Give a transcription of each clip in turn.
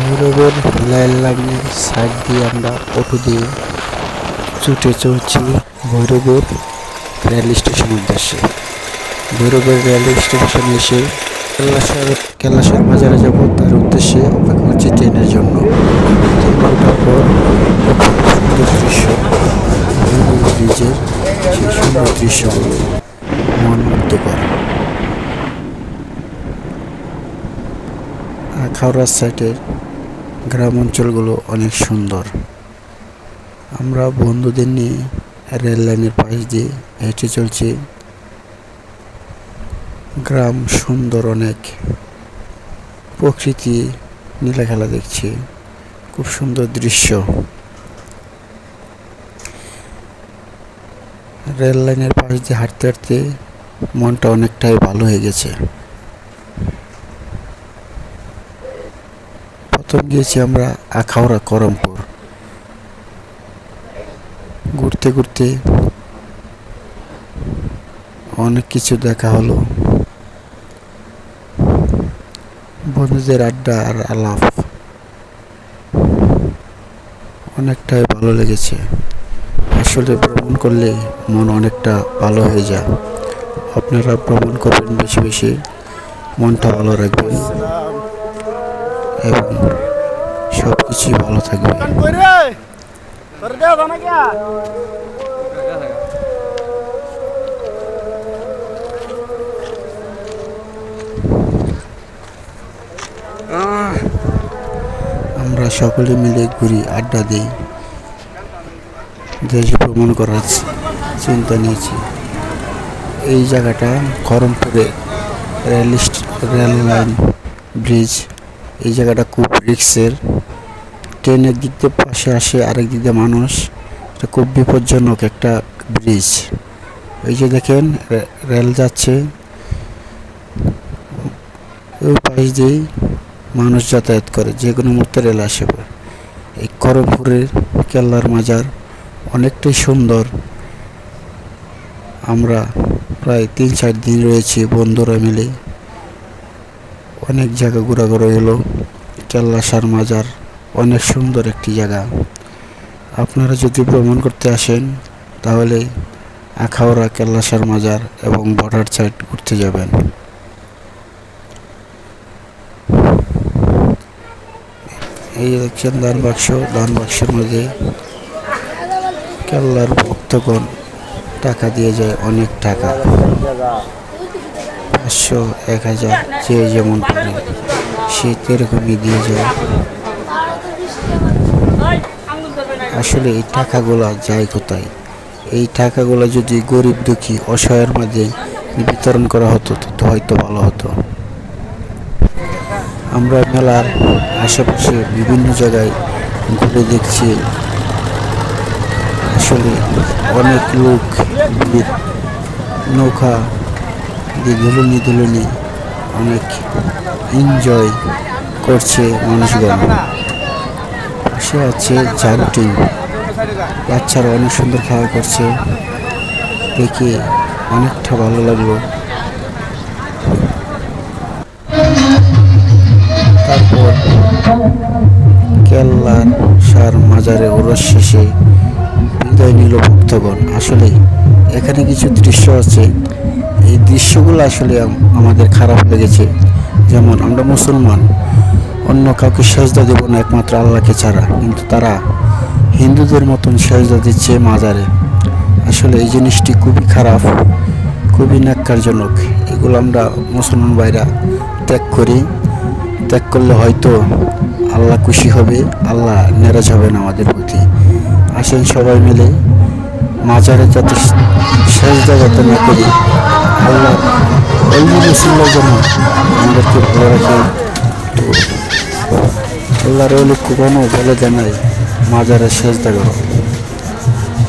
ভৈরবের লাইন লাগিয়ে সাইড দিয়ে আমরা অটো দিয়ে ছুটে চলছি ভৈরবের রেল স্টেশন উদ্দেশ্যে। ভৈরবের রেল স্টেশন এসে কেল্লাসার কেল্লাসার বাজারে যাব। তার উদ্দেশ্যে অপেক্ষা করছি ট্রেনের জন্য। ট্রেনে পর সুন্দর দৃশ্য ব্রিজের সেই সুন্দর দৃশ্যগুলো মন মুগ্ধকর খাওড়ার সাইডের গ্রাম অঞ্চলগুলো অনেক সুন্দর। আমরা বন্ধুদের নিয়ে রেল লাইনের পাশ দিয়ে হেঁটে চলছি। গ্রাম সুন্দর অনেক। প্রকৃতি নীলা খেলা দেখছি। খুব সুন্দর দৃশ্য। রেল লাইনের পাশ দিয়ে হাঁটতে হাঁটতে মনটা অনেকটাই ভালো হয়ে গেছে। প্রথম গিয়েছি আমরা আখাউড়া করমপুর। ঘুরতে ঘুরতে অনেক কিছু দেখা হলো। বন্ধুদের আড্ডা আর আলাপ অনেকটাই ভালো লেগেছে। আসলে ভ্রমণ করলে মন অনেকটা ভালো হয়ে যায়। আপনারা ভ্রমণ করবেন বেশি বেশি। মনটা ভালো রাখবেন। এবং কিছুই ভালো থাকবে। আমরা সকলে মিলে ঘুরি আড্ডা দিই। দেশ ভ্রমণ করার চিন্তা নিয়েছি। এই জায়গাটা খরমপুরে রেল রেল লাইন ব্রিজ এই জায়গাটা খুব রিক্সের। ট্রেনের দিক দিয়ে পাশে আসে আরেক দিক দিয়ে মানুষ। এটা খুব বিপজ্জনক একটা ব্রিজ এই যে দেখেন রেল যাচ্ছে। ওই পাশ দিয়েই মানুষ যাতায়াত করে, যে কোনো মুহূর্তে রেল আসে। এই করমপুরের কেল্লার মাজার অনেকটাই সুন্দর। আমরা প্রায় তিন চার দিন রয়েছি বন্ধুরা মিলে। অনেক জায়গা ঘোরাঘুরি হলো। কেল্লাসার মাজার। অনেক সুন্দর একটি জায়গা। আপনারা যদি ভ্রমণ করতে আসেন, তাহলে আখাউড়া কেল্লাসার মাজার এবং বর্ডার সাইড ঘুরতে যাবেন। এই দেখছেন, দান বাক্স, দান বাক্সের মধ্যে কেল্লার ভক্তগণ টাকা দিয়ে যায়, অনেক টাকা। পাঁচশো, এক হাজার, যে যেমন পারে, সে তেরকমই দিয়ে যায়। আসলে এই টাকাগুলো যায় কোথায়? এই টাকাগুলো যদি গরিব দুঃখী অসহায়ের মাঝে বিতরণ করা হতো, তো হয়তো ভালো হতো। আমরা মেলার আশেপাশে বিভিন্ন জায়গায় ঘুরে দেখছি। আসলে অনেক লোক নৌকা দিয়ে দুলুনি দুলুনি অনেক এনজয় করছে মানুষগণ। পাশে আছে জারুটিং বাচ্চারা অনেক সুন্দর খেলা করছে। দেখে অনেকটা ভালো লাগল। তারপর কেল্লার সার মাজারে ওরস শেষে বিদায় নিল ভক্তগণ। আসলে এখানে কিছু দৃশ্য আছে। এই দৃশ্যগুলো আসলে আমাদের খারাপ লেগেছে। যেমন আমরা মুসলমান অন্য কাউকে সেজদা দেব না একমাত্র আল্লাহকে ছাড়া, কিন্তু তারা হিন্দুদের মতন সেজদা দিচ্ছে মাজারে। আসলে এই জিনিসটি খুবই খারাপ, খুবই ন্যাক্কারজনক। এগুলো আমরা মুসলমান ভাইরা ত্যাগ করি। ত্যাগ করলে হয়তো আল্লাহ খুশি হবে, আল্লাহ নেরাজ হবেন আমাদের প্রতি। আসেন সবাই মিলে মাজারে যাতে সেজদা যাতে না করি, আল্লাহ রসুল্লাহ যেন আমাদেরকে ভালো রাখে। আল্লাহর ওলি কখনো বলে দেয় নাই মাজারে সেজদা করো।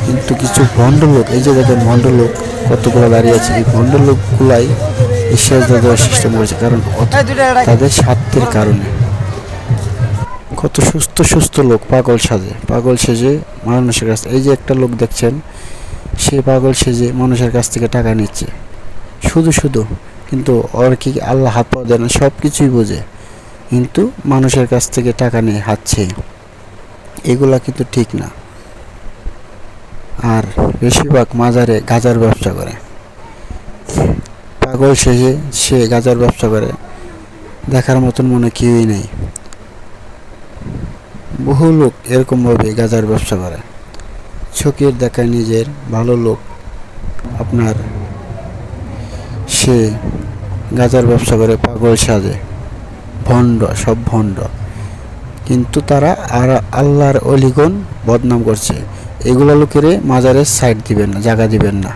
কিন্তু কিছু ভণ্ড লোক এই যে দেখেন ভণ্ড লোক কতগুলো দাঁড়িয়ে আছে, এই ভণ্ড লোকগুলাই এই সেজদা দেওয়ার সিস্টেম করেছে। কারণ তাদের স্বার্থের কারণে। কত সুস্থ সুস্থ লোক, পাগল সাজে। পাগল সেজে মানুষের কাছ এই যে একটা লোক দেখছেন, সে পাগল সেজে মানুষের কাছ থেকে টাকা নিচ্ছে। শুধু শুধু। কিন্তু ওর কি আল্লাহ হাত পাওয়া দেয় না সব কিছুই বোঝে। কিন্তু মানুষের কাছ থেকে টাকা নিয়ে খাচ্ছে এগুলা কিন্তু ঠিক না। আর বেশিরভাগ মাজারে গাজার ব্যবসা করে। পাগল শেষে সে গাজার ব্যবসা করে। দেখার মতন মনে কেউই নেই। বহু লোক এরকমভাবে গাজার ব্যবসা করে। চোখের দেখায় নিজের, ভালো লোক আপনার। সে গাজার ব্যবসা করে, পাগল সাজে। ভণ্ড, সব ভণ্ড। কিন্তু তারা আর আল্লাহর অলিগণ বদনাম করছে। এগুলো লোকেরে মাজারের সাইড দিবেন না, জায়গা দিবেন না।